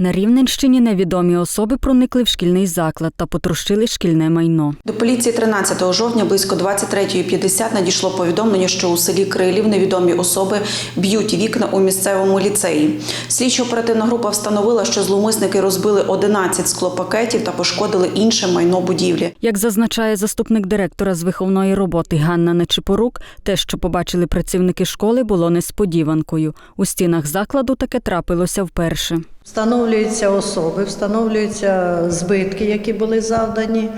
На Рівненщині невідомі особи проникли в шкільний заклад та потрощили шкільне майно. До поліції 13 жовтня близько 23.50 надійшло повідомлення, що у селі Крилів невідомі особи б'ють вікна у місцевому ліцеї. Слідчо-оперативна група встановила, що зловмисники розбили 11 склопакетів та пошкодили інше майно будівлі. Як зазначає заступник директора з виховної роботи Ганна Нечипорук, те, що побачили працівники школи, було несподіванкою. У стінах закладу таке трапилося вперше. Встановлюються особи, встановлюються збитки, які були завдані.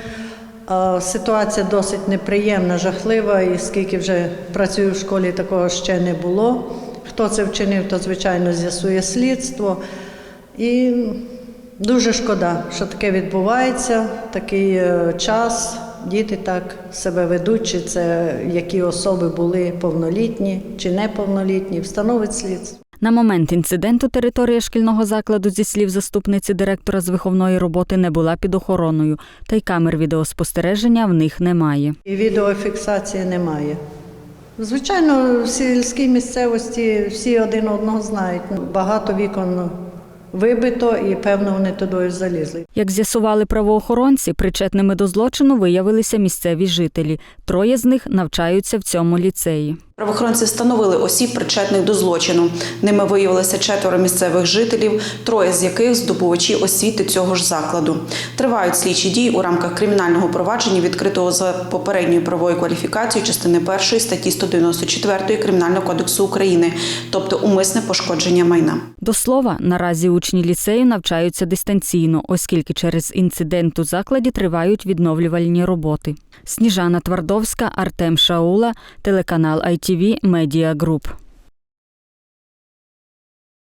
Ситуація досить неприємна, жахлива, і скільки вже працюю в школі, такого ще не було. Хто це вчинив, то звичайно з'ясує слідство. І дуже шкода, що таке відбувається, такий е, час. Діти так себе ведуть, чи це які особи були повнолітні чи неповнолітні, встановить слідство. На момент інциденту територія шкільного закладу, зі слів заступниці директора з виховної роботи, не була під охороною, та й камер відеоспостереження в них немає. І відеофіксації немає. Звичайно, в сільській місцевості всі один одного знають. Багато вікон вибито і, певно, вони туди залізли. Як з'ясували правоохоронці, причетними до злочину виявилися місцеві жителі. Троє з них навчаються в цьому ліцеї. Правоохоронці встановили осіб, причетних до злочину. Ними виявилося четверо місцевих жителів, троє з яких здобувачі освіти цього ж закладу. Тривають слідчі дії у рамках кримінального провадження, відкритого за попередньою правовою кваліфікацією частини 1 статті 194 Кримінального кодексу України, тобто умисне пошкодження майна. До слова, наразі учні ліцею навчаються дистанційно, оскільки через інцидент у закладі тривають відновлювальні роботи. Сніжана Твардовська, Артем Шаула, телеканал ITV Media Group.